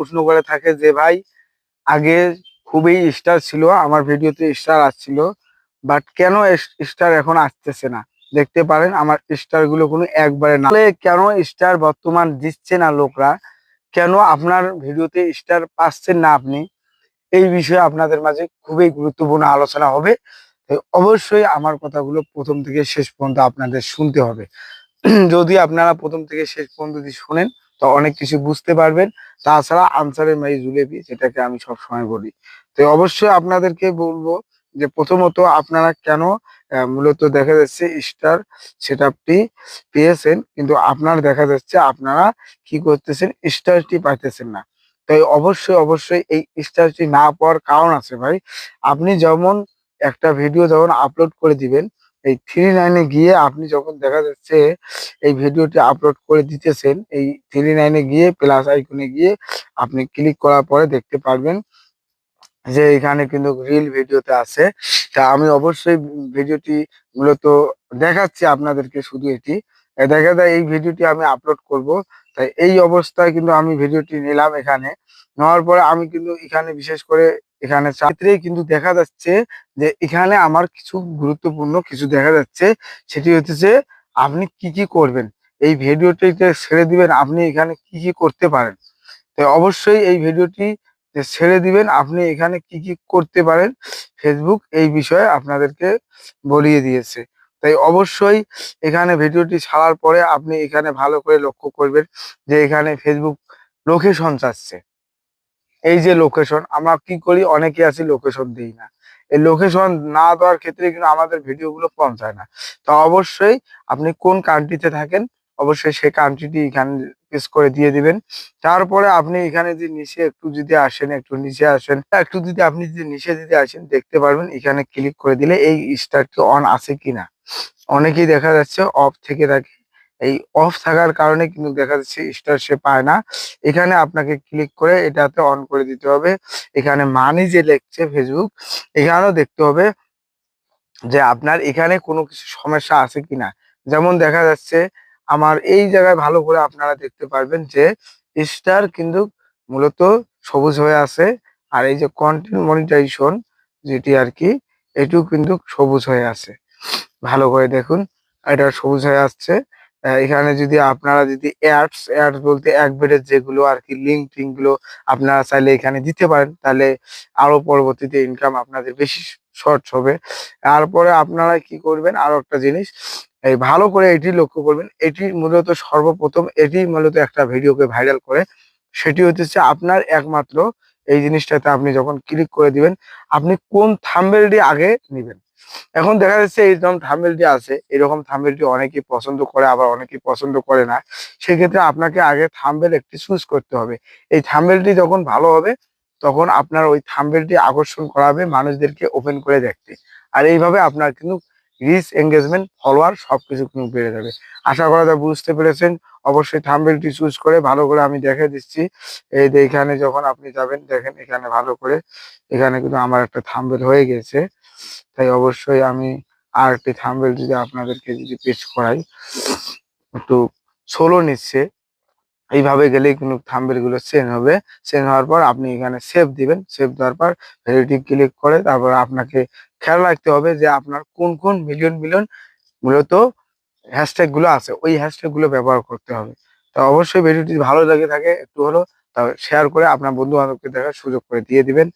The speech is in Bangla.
প্রশ্ন করে থাকে যে, ভাই, আগে খুবই স্টার ছিল, আমার ভিডিওতে স্টার আসছিল বাট কেন স্টার এখন আসতেছে না? দেখতে পারেন, আমার স্টারগুলো কোনো একবারে না। কেন স্টার বর্তমান দিচ্ছে না লোকরা? কেন আপনার ভিডিওতে স্টার পাচ্ছেন না আপনি? এই বিষয়ে আপনাদের মাঝে খুবই গুরুত্বপূর্ণ আলোচনা হবে। অবশ্যই আমার কথাগুলো প্রথম থেকে শেষ পর্যন্ত আপনাদের শুনতে হবে। যদি আপনারা প্রথম থেকে শেষ পর্যন্ত শোনেন তো অনেক কিছু বুঝতে পারবেন। তাছাড়া আনসারের মাই জুলেবি, যেটাকে আমি সব সময় বলি। তো অবশ্যই আপনাদেরকে বলব যে প্রথমত আপনারা কেন মূলত দেখা যাচ্ছে স্টার সেট সেটআপটি পেয়েছেন, কিন্তু আপনার দেখা যাচ্ছে আপনারা কি করতেছেন স্টারটি পাইতেছেন না। তাই অবশ্যই অবশ্যই এই স্টারটি না পাওয়ার কারণ আছে ভাই। আপনি যেমন একটা ভিডিও যখন আপলোড করে দিবেন এই থ্রি নাইনে গিয়ে আপনি যখন দেখা যাচ্ছে এই ভিডিওটি আপলোড করে দিতেছেন, এই থ্রি নাইনে গিয়ে প্লাস আইকনে গিয়ে আপনি ক্লিক করার পরে দেখতে পারবেন যে এখানে কিন্তু রিল ভিডিওতে আছে। তা আমি অবশ্যই ভিডিওটি মূলত দেখাচ্ছি আপনাদেরকে শুধু এটি। দেখা যায় এই ভিডিওটি আমি আপলোড করব। তাই এই অবস্থায় কিন্তু আমি ভিডিওটি নিলাম এখানে। নেওয়ার পরে আমি কিন্তু এখানে বিশেষ করে এখানে চাকরি কিন্তু দেখা যাচ্ছে যে এখানে আমার কিছু গুরুত্বপূর্ণ কিছু দেখা যাচ্ছে। সেটি হচ্ছে আপনি কি কি করবেন? এই ভিডিওটিতে ছেড়ে দিবেন, আপনি এখানে কি কি করতে পারেন? তো অবশ্যই এই ভিডিওটি ছেড়ে দিবেন, আপনি এখানে কি কি করতে পারেন? ফেসবুক এই বিষয়ে আপনাদেরকে বলিয়ে দিয়েছে। তাই অবশ্যই এখানে ভিডিওটি ছাড়ার পরে আপনি এখানে ভালো করে লক্ষ্য করবেন যে এখানে ফেসবুক লোকেশন চাচ্ছে এই যে লোকেশন আমরা কি করি? অনেকে আছি লোকেশন দিই না। এই লোকেশন না দেওয়ার ক্ষেত্রে কিন্তু আমাদের ভিডিওগুলো পৌঁছায় না। তো অবশ্যই আপনি কোন কান্ট্রিতে থাকেন, অবশ্যই সেই কান্ট্রিটি এখানে প্রেস করে দিয়ে দিবেন। তারপরে আপনি এখানে যে নিচে একটু যদি আসেন, একটু নিচে আসেন, একটু যদি আপনি যদি নিচে যদি আসেন, দেখতে পারবেন এখানে ক্লিক করে দিলে এই স্টারটি অন আছে কিনা। অনেকেই দেখা যাচ্ছে অফ থেকে থাকে। এই অফ থাকার কারণে কিন্তু দেখা যাচ্ছে স্টার সে পায় না। এখানে আপনাকে ক্লিক করে এটাতে অন করে দিতে হবে। এখানে মানি যে লিখছে ফেসবুক এখানেও দেখতে হবে যে আপনার এখানে কোনো কিছু সমস্যা আছে কিনা। যেমন দেখা যাচ্ছে আমার এই জায়গায় ভালো করে আপনারা দেখতে পারবেন যে স্টার কিন্তু মূলত সবুজ হয়ে আছে। আর এই যে কন্টেন্ট মনিটাইজেশন যেটি আর কি, এটিও কিন্তু সবুজ হয়ে আছে। ভালো করে দেখুন, এটা সবুজ হয়ে আসছে। এখানে যদি আপনারা যদি অ্যাডস অ্যাডস বলতে এক বেডের যেগুলো আর কি লিঙ্ক টিঙ্কগুলো আপনারা চাইলে এখানে দিতে পারেন, তাহলে আরও পরবর্তীতে ইনকাম আপনাদের বেশি শর্ট হবে। তারপরে আপনারা কি করবেন, আরও একটা জিনিস, এই ভালো করে এটি লক্ষ্য করবেন, এটি মূলত সর্বপ্রথম, এটি মূলত একটা ভিডিওকে ভাইরাল করে, সেটি হচ্ছে আপনার একমাত্র এই জিনিসটাতে আপনি যখন ক্লিক করে দিবেন, আপনি কোন থাম্বেলটি আগে নেবেন। এখন দেখা যাচ্ছে এইরকম থাম্বেলটি আছে, এরকম থাম্বেলটি অনেকেই পছন্দ করে, আবার অনেকেই পছন্দ করে না। সেক্ষেত্রে আপনাকে আগে থামবেল একটি চুজ করতে হবে। এই থামবেলটি যখন ভালো হবে, তখন আপনার ওই থামবেলটি আকর্ষণ করাবে মানুষদেরকে ওপেন করে দেখতে। আর এইভাবে আপনার কিন্তু রিচ এঙ্গেজমেন্ট ফলোয়ার সবকিছু কিন্তু বেড়ে যাবে। আশা করা যায় বুঝতে পেরেছেন। অবশ্যই থাম্বেলটি চুজ করে ভালো করে আমি দেখে দিচ্ছি। এই যে এখানে যখন আপনি যাবেন, দেখেন এখানে ভালো করে, এখানে কিন্তু আমার একটা থাম্বেল হয়ে গেছে। তাই অবশ্যই আমি আর একটি থাম্বেল যদি আপনাদেরকে যদি পেশ করাই, একটু সোলো নিচ্ছে এইভাবে গেলেই কোনো থাম্বেলগুলো চেঞ্জ হবে। চেঞ্জ হওয়ার পর আপনি এখানে সেভ দিবেন। সেভ দেওয়ার পর ভ্যালিডিটি ক্লিক করে তারপর আপনাকে খেয়াল রাখতে হবে যে আপনার কোন কোন মিলিয়ন মিলিয়ন মূলত হ্যাশট্যাগগুলো আছে। ওই হ্যাশট্যাগগুলো ব্যবহার করতে হবে। তো অবশ্যই ভিডিওটি ভালো লাগে থাকে, একটু হলো তা শেয়ার করে আপনার বন্ধু বান্ধবকে দেখার সুযোগ করে দিয়ে দিবেন।